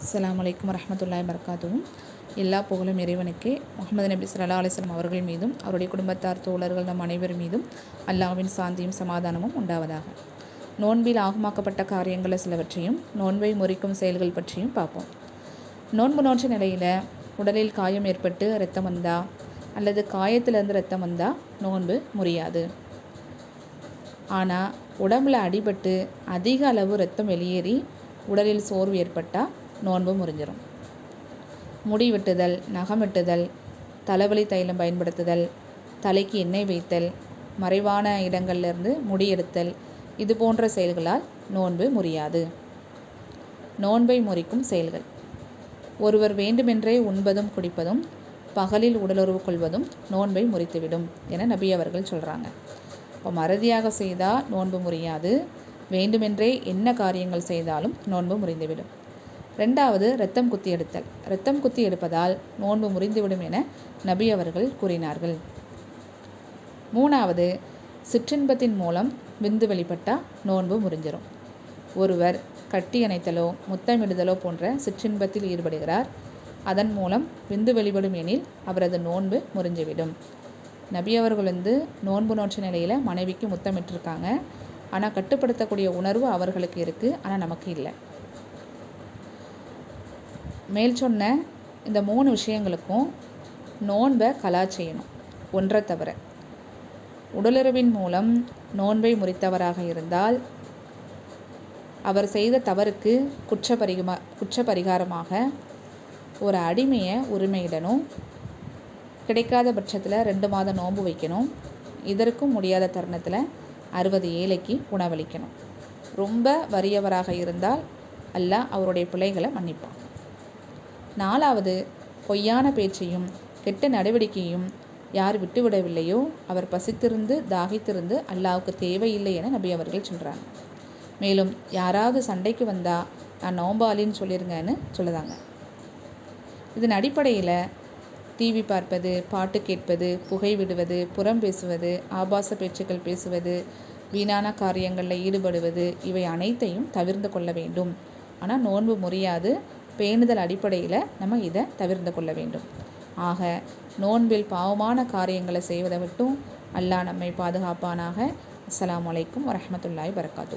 அஸ்ஸலாமு அலைக்கும் வரஹ்மத்துல்லாஹி எல்லா புகழும் இறைவனுக்கே. முகமது நபி சல்லா அலிஸ்லாம் அவர்கள் மீதும் அவருடைய குடும்பத்தார் தோழர்கள் நம் அனைவர் மீதும் அல்லாஹ்வின் சாந்தியும் சமாதானமும் உண்டாவதாக. நோன்பில் ஆகமாக்கப்பட்ட காரியங்களில் சிலவற்றையும் நோன்பை முறிக்கும் செயல்கள் பற்றியும் பார்ப்போம். நோன்பு நோற்ற நிலையில் உடலில் காயம் ஏற்பட்டு ரத்தம் வந்தா அல்லது காயத்திலிருந்து ரத்தம் வந்தால் நோன்பு முறியாது. ஆனால் உடம்புல அடிபட்டு அதிக அளவு ரத்தம் வெளியேறி உடலில் சோர்வு ஏற்பட்டால் நோன்பு முறிஞ்சிரும். முடி வெட்டுதல் நகம் வெட்டுதல் தலைவலி தைலம் பயன்படுத்துதல் தலைக்கு எண்ணெய் வைத்தல் மறைவான இடங்கள்லேருந்து முடி எடுத்தல் இது போன்ற செயல்களால் நோன்பு முறியாது. நோன்பை முறிக்கும் செயல்கள். ஒருவர் வேண்டுமென்றே உண்பதும் குடிப்பதும் பகலில் உடலுறவு கொள்வதும் நோன்பை முறித்துவிடும் என நபி அவர்கள் சொல்கிறாங்க இப்போ மறதியாக செய்தால் நோன்பு முறியாது வேண்டுமென்றே என்ன காரியங்கள் செய்தாலும் நோன்பு முறிந்துவிடும். ரெண்டாவது இரத்தம் குத்தி எடுத்தல். இரத்தம் குத்தி எடுப்பதால் நோன்பு முறிந்துவிடும் என நபி அவர்கள் கூறினார்கள். மூணாவது சிற்றின்பத்தின் மூலம் விந்து வெளிப்பட்டால் நோன்பு முறிஞ்சிடும் ஒருவர் கட்டி அணைத்தலோ முத்தமிடுதலோ போன்ற சிற்றின்பத்தில் ஈடுபடுகிறார். அதன் மூலம் விந்து வெளிப்படும் எனில் அவரது நோன்பு முறிஞ்சுவிடும். நபி அவர்கள் வந்து நோன்பு நோற்ற நிலையில் மனைவிக்கு முத்தமிட்டிருக்காங்க. ஆனால் கட்டுப்படுத்தக்கூடிய உணர்வு அவர்களுக்கு இருக்குது ஆனால் நமக்கு இல்லை. மேல் சொன்ன இந்த மூணு விஷயங்களுக்கும் நோன்பை கலா செய்யணும் ஒன்றை தவிர. உடலுறவின் மூலம் நோன்பை முறித்தவராக இருந்தால் அவர் செய்த தவறுக்கு குற்ற பரிகமா குற்ற பரிகாரமாக ஒரு அடிமையை உரிமையிடணும். கிடைக்காத பட்சத்தில் ரெண்டு மாதம் நோன்பு வைக்கணும். இதற்கும் முடியாத தருணத்தில் அறுபது ஏழைக்கு உணவளிக்கணும். ரொம்ப வறியவராக இருந்தால் அல்லாஹ் அவருடைய பிள்ளைகளை மன்னிப்பான். நாலாவது பொய்யான பேச்சையும் கெட்ட நடவடிக்கையும் யார் விட்டுவிடவில்லையோ அவர் பசித்திருந்து தாகித்திருந்து அல்லாவுக்கு தேவையில்லை என நபி அவர்கள் சொல்கிறாங்க மேலும் யாராவது சண்டைக்கு வந்தால் நான் நோம்பாலின்னு சொல்லிருங்கன்னு சொல்லுதாங்க. இதன் அடிப்படையில் டிவி பார்ப்பது பாட்டு கேட்பது புகை விடுவது புறம் பேசுவது ஆபாச பேச்சுக்கள் பேசுவது வீணான காரியங்களில் ஈடுபடுவது இவை அனைத்தையும் தவிர்ந்து கொள்ள வேண்டும். ஆனால் நோன்பு முறியாது பேணுதல் அடிப்படையில் நம்ம இதை தவிர்த்து கொள்ள வேண்டும். ஆக நோன்பில் பாவமான காரியங்களை செய்வதை விட்டும் அல்லாஹ் நம்மை பாதுகாப்பானாக. அஸ்லாம் வலைக்கும் வரமத்துல்லாய் வரகாத்து